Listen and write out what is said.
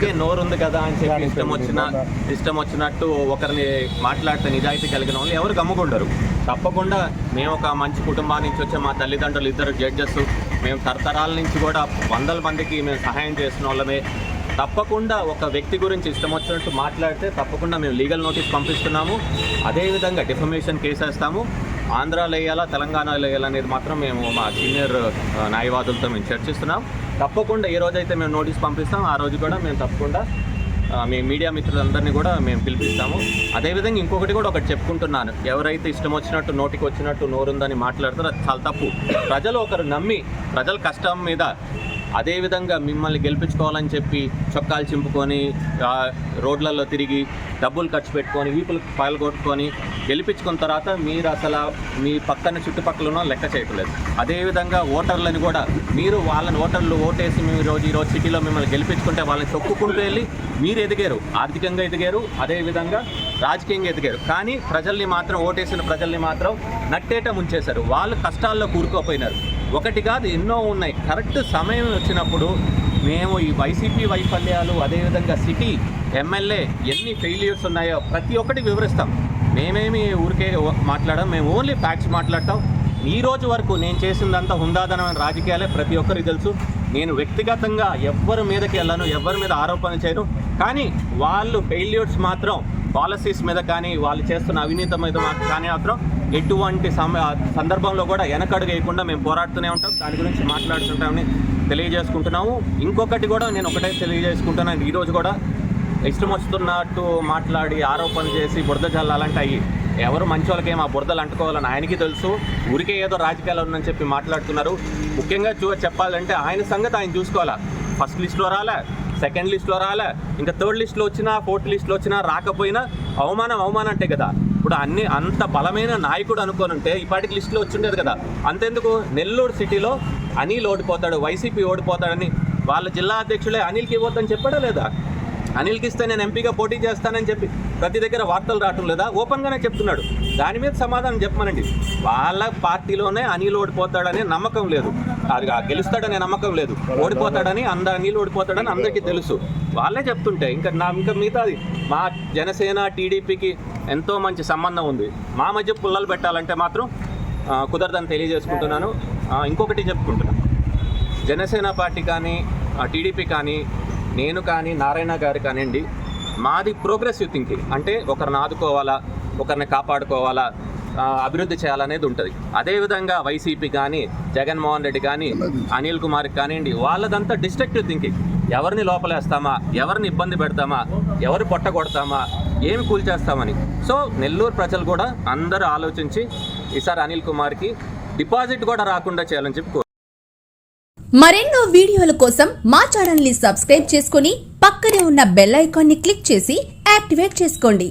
మనకే నోరు ఉంది కదా అని చెప్పి ఇష్టం వచ్చిన ఇష్టం వచ్చినట్టు ఒకరిని మాట్లాడితే నిజాయితీ కలిగిన వాళ్ళు ఎవరు గమ్ముకుండరు. తప్పకుండా మేము ఒక మంచి కుటుంబాల నుంచి వచ్చే మా తల్లిదండ్రులు ఇద్దరు జడ్జెస్ మేము తరతరాల నుంచి కూడా వందల మందికి మేము సహాయం చేసిన వాళ్ళమే. తప్పకుండా ఒక వ్యక్తి గురించి ఇష్టం వచ్చినట్టు మాట్లాడితే తప్పకుండా మేము లీగల్ నోటీస్ పంపిస్తున్నాము. అదేవిధంగా డిఫమేషన్ కేసు వేస్తాము ఆంధ్రాలో వేయాలా తెలంగాణలో వేయాలనేది మాత్రం మేము మా సీనియర్ న్యాయవాదులతో మేము చర్చిస్తున్నాం. తప్పకుండా ఏ రోజైతే మేము నోటీస్ పంపిస్తాం. ఆ రోజు కూడా మేము తప్పకుండా మీ మీడియా మిత్రులందరినీ కూడా మేము పిలిపిస్తాము. అదేవిధంగా ఇంకొకటి కూడా ఒకటి చెప్పుకుంటున్నాను. ఎవరైతే ఇష్టం వచ్చినట్టు నోటికి వచ్చినట్టు నోరుందని మాట్లాడతారో అది చాలా తప్పు. ప్రజలు ఒకరు నమ్మి ప్రజల కష్టం మీద అదేవిధంగా మిమ్మల్ని గెలిపించుకోవాలని చెప్పి చొక్కాలు చింపుకొని రోడ్లలో తిరిగి డబ్బులు ఖర్చు పెట్టుకొని వీపులు పాల్గొట్టుకొని గెలిపించుకున్న తర్వాత మీరు అసలు మీ పక్కన చుట్టుపక్కల ఉన్న లెక్క చేయట్లేదు. అదేవిధంగా ఓటర్లని కూడా మీరు వాళ్ళని ఓటర్లు ఓటేసి మీ రోజు ఈరోజు సిటీలో మిమ్మల్ని గెలిపించుకుంటే వాళ్ళని చొక్కుకుంటూ వెళ్ళి మీరు ఎదిగారు ఆర్థికంగా ఎదిగారు అదేవిధంగా రాజకీయంగా ఎదిగారు. కానీ ప్రజల్ని మాత్రం ఓటేసిన ప్రజల్ని మాత్రం నట్టేట ముంచేశారు. వాళ్ళు కష్టాల్లో కూరుకోపోయినారు. ఒకటి కాదు ఎన్నో ఉన్నాయి. కరెక్ట్ సమయం వచ్చినప్పుడు మేము ఈ వైసీపీ వైఫల్యాలు అదేవిధంగా సిటీ ఎమ్మెల్యే ఎన్ని ఫెయిల్యూర్స్ ఉన్నాయో ప్రతి ఒక్కటి వివరిస్తాం. మేమేమి ఊరికే మాట్లాడడం మేము ఓన్లీ ఫ్యాక్ట్స్ మాట్లాడతాం. ఈ రోజు వరకు నేను చేసిందంతా హుందాదనమైన రాజకీయాలే. ప్రతి ఒక్కరికి తెలుసు. నేను వ్యక్తిగతంగా ఎవ్వరి మీదకి వెళ్ళను ఎవ్వరి మీద ఆరోపణ చేయను. కానీ వాళ్ళు ఫెయిల్యూర్స్ మాత్రం పాలసీస్ మీద కానీ వాళ్ళు చేస్తున్న అవినీతి మీద మా- కానీ మాత్రం ఎటువంటి సమ సందర్భంలో కూడా వెనకడుగు వేయకుండా మేము పోరాడుతూనే ఉంటాం. దాని గురించి మాట్లాడుతుంటామని తెలియజేసుకుంటున్నాము. ఇంకొకటి కూడా నేను ఒకటే తెలియజేసుకుంటున్నాను ఈరోజు కూడా ఇష్టం వస్తున్నట్టు మాట్లాడి ఆరోపణలు చేసి బురద జల్లాలంటే అయ్యి ఎవరు మంచి వాళ్ళకి ఆ బురదలు అంటుకోవాలని ఆయనకి తెలుసు. ఊరికే ఏదో రాజకీయాలు ఉందని చెప్పి మాట్లాడుతున్నారు. ముఖ్యంగా చూ చెప్పాలంటే ఆయన సంగతి ఆయన చూసుకోవాలా? ఫస్ట్ లిస్ట్లో రాలే. సెకండ్ లిస్ట్లో రాలే. ఇంకా థర్డ్ లిస్ట్లో వచ్చినా ఫోర్త్ లిస్ట్లో వచ్చినా రాకపోయినా అవమానం అవమానం అంటే కదా. ఇప్పుడు అన్ని అంత బలమైన నాయకుడు అనుకోని ఉంటే ఇప్పటికి లిస్టులో వచ్చిండేది కదా. అంతెందుకు? నెల్లూరు సిటీలో అనిల్ ఓడిపోతాడు వైసీపీ ఓడిపోతాడని. వాళ్ళ జిల్లా అధ్యక్షులే అనిల్కి ఇవ్వద్దని చెప్పాడా లేదా? అనిల్కి ఇస్తే నేను ఎంపీగా పోటీ చేస్తానని చెప్పి ప్రతి దగ్గర వార్తలు రావటం లేదా? ఓపెన్గానే చెప్తున్నాడు. దాని మీద సమాధానం చెప్పమనండి. వాళ్ళ పార్టీలోనే అనిల్ ఓడిపోతాడనే నమ్మకం లేదు. అది గెలుస్తాడనే నమ్మకం లేదు. ఓడిపోతాడని అంద అనిల్ ఓడిపోతాడని అందరికీ తెలుసు. వాళ్ళే చెప్తుంటే ఇంకా నా ఇంకా మిగతాది. మా జనసేన టీడీపీకి ఎంతో మంచి సంబంధం ఉంది. మా మధ్య పుల్లలు పెట్టాలంటే మాత్రం కుదరదని తెలియజేసుకుంటున్నాను. ఇంకొకటి చెప్పుకుంటున్నాను జనసేన పార్టీ కానీ టీడీపీ కానీ నేను కానీ నారాయణ గారు కానివ్వండి మాది ప్రోగ్రెసివ్ థింకింగ్. అంటే ఒకరిని ఆదుకోవాలా ఒకరిని కాపాడుకోవాలా అభివృద్ధి చేయాలనేది ఉంటుంది. అదేవిధంగా వైసీపీ కానీ జగన్మోహన్ రెడ్డి కానీ అనిల్ కుమార్ కానివ్వండి వాళ్ళదంతా డిస్ట్రక్టివ్ థింకింగ్. ఎవరిని లోపలేస్తామా ఎవరిని ఇబ్బంది పెడతామా ఎవరు పొట్ట కొడతామా ఏమి కూల్చేస్తామని సో నెల్లూరు ప్రజలు కూడా అందరూ ఆలోచించి ఈసారి అనిల్ కుమార్కి డిపాజిట్ కూడా రాకుండా చేయాలని చెప్పి మరెన్నో వీడియోల కోసం మా ఛానల్ని సబ్స్క్రైబ్ చేసుకుని పక్కనే ఉన్న బెల్ ఐకాన్ని క్లిక్ చేసి యాక్టివేట్ చేసుకోండి.